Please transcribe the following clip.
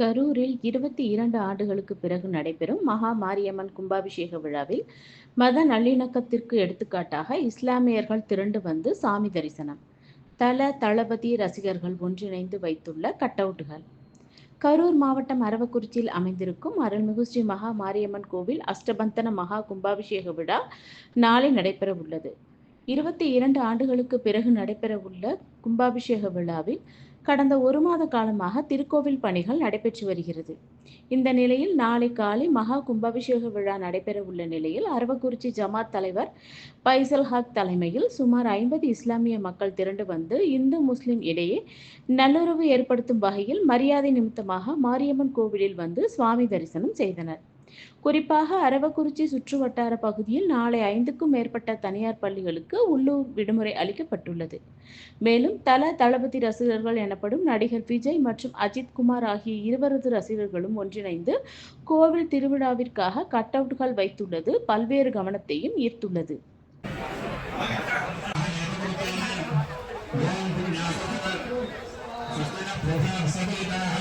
கரூரில் இருபத்தி இரண்டு ஆண்டுகளுக்கு பிறகு நடைபெறும் மகா மாரியம்மன் கும்பாபிஷேக விழாவில் மத நல்லிணக்கத்திற்கு எடுத்துக்காட்டாக இஸ்லாமியர்கள் திரண்டு வந்து சாமி தரிசனம். தல தளபதி ரசிகர்கள் ஒன்றிணைந்து வைத்துள்ள கட்டவுட்டுகள். கரூர் மாவட்டம் அரவக்குறிச்சியில் அமைந்திருக்கும் அருள்மிகு ஸ்ரீ மகா மாரியம்மன் கோவில் அஷ்டபந்தன மகா கும்பாபிஷேக விழா நாளை நடைபெற உள்ளது இருபத்தி இரண்டு ஆண்டுகளுக்கு பிறகு நடைபெறவுள்ள கும்பாபிஷேக விழாவில் கடந்த ஒரு மாத காலமாக திருக்கோவில் பணிகள் நடைபெற்று வருகிறது. இந்த நிலையில் நாளை காலை மகா கும்பாபிஷேக விழா நடைபெற உள்ள நிலையில் அரவக்குறிச்சி ஜமாத் தலைவர் பைசல் ஹக் தலைமையில் சுமார் ஐம்பது இஸ்லாமிய மக்கள் திரண்டு வந்து இந்து முஸ்லிம் இடையே நல்லுறவு ஏற்படுத்தும் வகையில் மரியாதை நிமித்தமாக மாரியம்மன் கோவிலில் வந்து சுவாமி தரிசனம் செய்தனர். குறிப்பாக அரவக்குறிச்சி சுற்றுவட்டார பகுதியில் நாளை ஐந்துக்கும் மேற்பட்ட தனியார் பள்ளிகளுக்கு உள்ளூர் விடுமுறை அளிக்கப்பட்டுள்ளது. மேலும் தல தளபதி ரசிகர்கள் எனப்படும் நடிகர் விஜய் மற்றும் அஜித் குமார் ஆகிய இருவரது ரசிகர்களும் ஒன்றிணைந்து கோவில் திருவிழாவிற்காக கட் அவுட்கள் வைத்துள்ளது. பல்வேறு கவனத்தையும் ஈர்த்துள்ளது. Sostenga